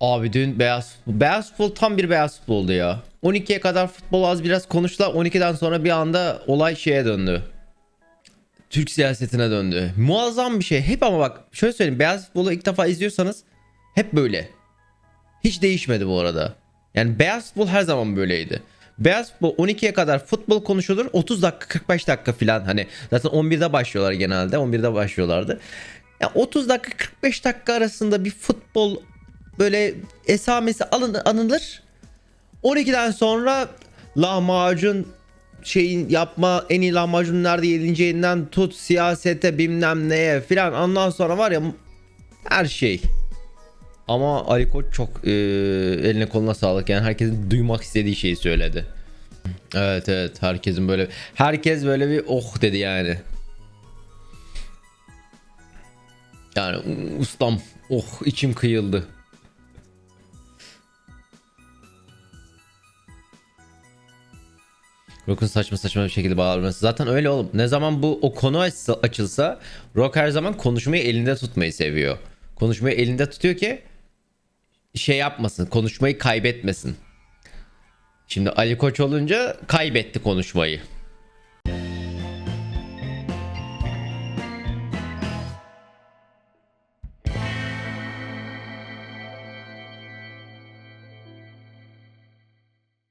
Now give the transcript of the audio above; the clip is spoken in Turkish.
Abi dün beyaz beyaz futbol tam bir beyaz futboldu ya. 12'ye kadar futbol az biraz konuştular. 12'den sonra bir anda olay şeye döndü. Türk siyasetine döndü. Muazzam bir şey. Hep ama bak şöyle söyleyeyim. Beyaz futbolu ilk defa izliyorsanız hep böyle. Hiç değişmedi bu arada. Yani beyaz futbol her zaman böyleydi. Beyaz futbol 12'ye kadar futbol konuşulur. 30 dakika 45 dakika falan hani zaten 11'de başlıyorlar genelde. 11'de başlıyorlardı. Ya 30 dakika 45 dakika arasında bir futbol böyle esamesi alın, anılır. 12'den sonra lahmacun şeyin yapma en iyi lahmacun nerede yenileceğinden tut siyasete bilmem neye filan ondan sonra var ya her şey. Ama Ali Koç çok e, eline koluna sağlık yani herkesin duymak istediği şeyi söyledi. Evet evet herkesin böyle herkes böyle bir oh dedi yani. Yani ustam oh içim kıyıldı. Rock'un saçma saçma bir şekilde bağlanması. Zaten öyle oğlum. Ne zaman bu o konu açsa, açılsa Rock her zaman konuşmayı elinde tutmayı seviyor. Konuşmayı elinde tutuyor ki şey yapmasın. Konuşmayı kaybetmesin. Şimdi Ali Koç olunca kaybetti konuşmayı.